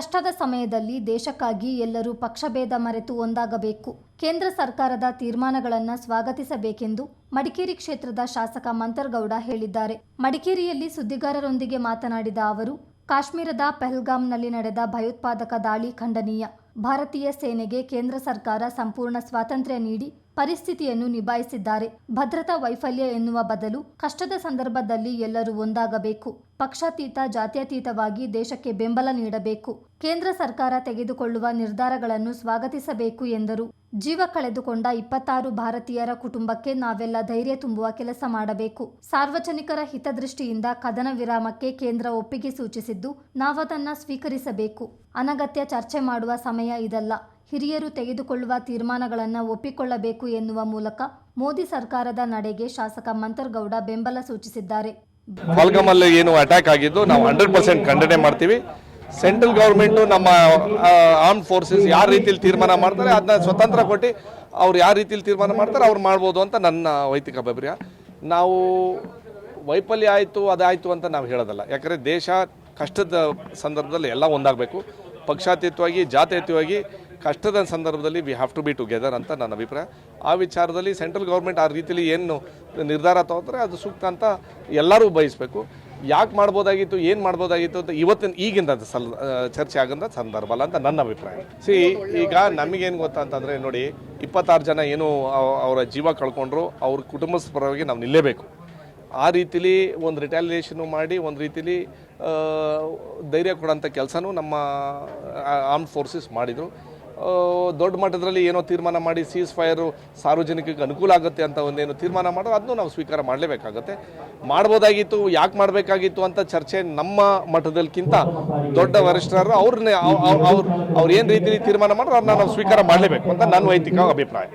ಕಷ್ಟದ ಸಮಯದಲ್ಲಿ ದೇಶಕ್ಕಾಗಿ ಎಲ್ಲರೂ ಪಕ್ಷಭೇದ ಮರೆತು ಒಂದಾಗಬೇಕು. ಕೇಂದ್ರ ಸರ್ಕಾರದ ತೀರ್ಮಾನಗಳನ್ನು ಸ್ವಾಗತಿಸಬೇಕೆಂದು ಮಡಿಕೇರಿ ಕ್ಷೇತ್ರದ ಶಾಸಕ ಮಂತರ್ಗೌಡ ಹೇಳಿದ್ದಾರೆ. ಮಡಿಕೇರಿಯಲ್ಲಿ ಸುದ್ದಿಗಾರರೊಂದಿಗೆ ಮಾತನಾಡಿದ ಅವರು, ಕಾಶ್ಮೀರದ ಪೆಹಲ್ಗಾಮ್ನಲ್ಲಿ ನಡೆದ ಭಯೋತ್ಪಾದಕ ದಾಳಿ ಖಂಡನೀಯ. ಭಾರತೀಯ ಸೇನೆಗೆ ಕೇಂದ್ರ ಸರ್ಕಾರ ಸಂಪೂರ್ಣ ಸ್ವಾತಂತ್ರ್ಯ ನೀಡಿ ಪರಿಸ್ಥಿತಿಯನ್ನು ನಿಭಾಯಿಸಿದ್ದಾರೆ. ಭದ್ರತಾ ವೈಫಲ್ಯ ಎನ್ನುವ ಬದಲು ಕಷ್ಟದ ಸಂದರ್ಭದಲ್ಲಿ ಎಲ್ಲರೂ ಒಂದಾಗಬೇಕು. ಪಕ್ಷಾತೀತ, ಜಾತ್ಯತೀತವಾಗಿ ದೇಶಕ್ಕೆ ಬೆಂಬಲ ನೀಡಬೇಕು. ಕೇಂದ್ರ ಸರ್ಕಾರ ತೆಗೆದುಕೊಳ್ಳುವ ನಿರ್ಧಾರಗಳನ್ನು ಸ್ವಾಗತಿಸಬೇಕು ಎಂದರು. ಜೀವ ಕಳೆದುಕೊಂಡ ಇಪ್ಪತ್ತಾರು ಭಾರತೀಯರ ಕುಟುಂಬಕ್ಕೆ ನಾವೆಲ್ಲ ಧೈರ್ಯ ತುಂಬುವ ಕೆಲಸ ಮಾಡಬೇಕು. ಸಾರ್ವಜನಿಕರ ಹಿತದೃಷ್ಟಿಯಿಂದ ಕದನ ವಿರಾಮಕ್ಕೆ ಕೇಂದ್ರ ಒಪ್ಪಿಗೆ ಸೂಚಿಸಿದ್ದು ನಾವದನ್ನ ಸ್ವೀಕರಿಸಬೇಕು. ಅನಗತ್ಯ ಚರ್ಚೆ ಮಾಡುವ ಸಮಯ ಇದಲ್ಲ. ಹಿರಿಯರು ತೆಗೆದುಕೊಳ್ಳುವ ತೀರ್ಮಾನಗಳನ್ನು ಒಪ್ಪಿಕೊಳ್ಳಬೇಕು ಎನ್ನುವ ಮೂಲಕ ಮೋದಿ ಸರ್ಕಾರದ ನಡೆಗೆ ಶಾಸಕ ಮಂತರ್ಗೌಡ ಬೆಂಬಲ ಸೂಚಿಸಿದ್ದಾರೆ. ಬಲ್ಗಮಲ್ಲಿ ಏನು ಅಟ್ಯಾಕ್ ಆಗಿದ್ದು ನಾವು ಹಂಡ್ರೆಡ್ ಪರ್ಸೆಂಟ್ ಖಂಡನೆ ಮಾಡ್ತೀವಿ. ಸೆಂಟ್ರಲ್ ಗೌರ್ಮೆಂಟು ನಮ್ಮ ಆರ್ಮ್ ಫೋರ್ಸಸ್ ಯಾವ ರೀತಿಯಲ್ಲಿ ತೀರ್ಮಾನ ಮಾಡ್ತಾರೆ ಅದನ್ನ ಸ್ವತಂತ್ರ ಕೊಟ್ಟು ಅವ್ರು ಯಾವ ರೀತಿಯಲ್ಲಿ ತೀರ್ಮಾನ ಮಾಡ್ತಾರೆ ಅವ್ರು ಮಾಡ್ಬೋದು ಅಂತ ನನ್ನ ವೈಯಕ್ತಿಕ ಅಭಿಪ್ರಾಯ. ನಾವು ವೈಫಲ್ಯ ಆಯಿತು ಅದಾಯಿತು ಅಂತ ನಾವು ಹೇಳೋದಲ್ಲ. ಯಾಕಂದರೆ ದೇಶ ಕಷ್ಟದ ಸಂದರ್ಭದಲ್ಲಿ ಎಲ್ಲ ಒಂದಾಗಬೇಕು. ಪಕ್ಷಾತೀತವಾಗಿ ಜಾತ್ಯತೀತವಾಗಿ ಕಷ್ಟದ ಸಂದರ್ಭದಲ್ಲಿ we have to be together ಅಂತ ನನ್ನ ಅಭಿಪ್ರಾಯ. ಆ ವಿಚಾರದಲ್ಲಿ ಸೆಂಟ್ರಲ್ ಗೌರ್ಮೆಂಟ್ ಆ ರೀತಿಯಲ್ಲಿ ಏನು ನಿರ್ಧಾರ ತಗೋತಾರೆ ಅದು ಸೂಕ್ತ ಅಂತ ಎಲ್ಲರೂ ಬಯಸಬೇಕು. ಯಾಕೆ ಮಾಡ್ಬೋದಾಗಿತ್ತು ಏನು ಮಾಡ್ಬೋದಾಗಿತ್ತು ಅಂತ ಇವತ್ತಿನ ಈಗಿಂದ ಅದು ಸಲ್ ಚರ್ಚೆ ಆಗಂತ ಸಂದರ್ಭ ಅಲ್ಲ ಅಂತ ನನ್ನ ಅಭಿಪ್ರಾಯ. ಸಿ ಈಗ ನಮಗೇನು ಗೊತ್ತಾ ಅಂತಂದರೆ ನೋಡಿ ಇಪ್ಪತ್ತಾರು ಜನ ಏನು ಅವ- ಅವರ ಜೀವ ಕಳ್ಕೊಂಡ್ರು ಅವ್ರ ಕುಟುಂಬದ ಪರವಾಗಿ ನಾವು ನಿಲ್ಲೇಬೇಕು. ಆ ರೀತಿಲಿ ಒಂದು ರಿಟ್ಯಾಲಿಯೇಷನು ಮಾಡಿ, ಒಂದು ರೀತಿಲಿ ಧೈರ್ಯ ಕೊಡೋಂಥ ಕೆಲಸನೂ ನಮ್ಮ ಆರ್ಮ್ ಫೋರ್ಸಸ್ ಮಾಡಿದರು. ದೊಡ್ಡ ಮಟ್ಟದಲ್ಲಿ ಏನೋ ತೀರ್ಮಾನ ಮಾಡಿ ಸೀಸ್ ಫೈರು ಸಾರ್ವಜನಿಕರಿಗೆ ಅನುಕೂಲ ಆಗುತ್ತೆ ಅಂತ ಒಂದೇನು ತೀರ್ಮಾನ ಮಾಡೋ ಅದನ್ನು ನಾವು ಸ್ವೀಕಾರ ಮಾಡಲೇಬೇಕಾಗತ್ತೆ. ಮಾಡ್ಬೋದಾಗಿತ್ತು, ಯಾಕೆ ಮಾಡಬೇಕಾಗಿತ್ತು ಅಂತ ಚರ್ಚೆ ನಮ್ಮ ಮಟ್ಟದಲ್ಲಿಕ್ಕಿಂತ ದೊಡ್ಡ ವರಿಷ್ಠರು ಅವ್ರನ್ನೇ ಅವ್ರು ಅವ್ರು ಏನು ರೀತಿಲಿ ತೀರ್ಮಾನ ಮಾಡೋ ಅದನ್ನ ನಾವು ಸ್ವೀಕಾರ ಮಾಡಲೇಬೇಕು ಅಂತ ನನ್ನ ವೈಯಕ್ತಿಕ ಅಭಿಪ್ರಾಯ.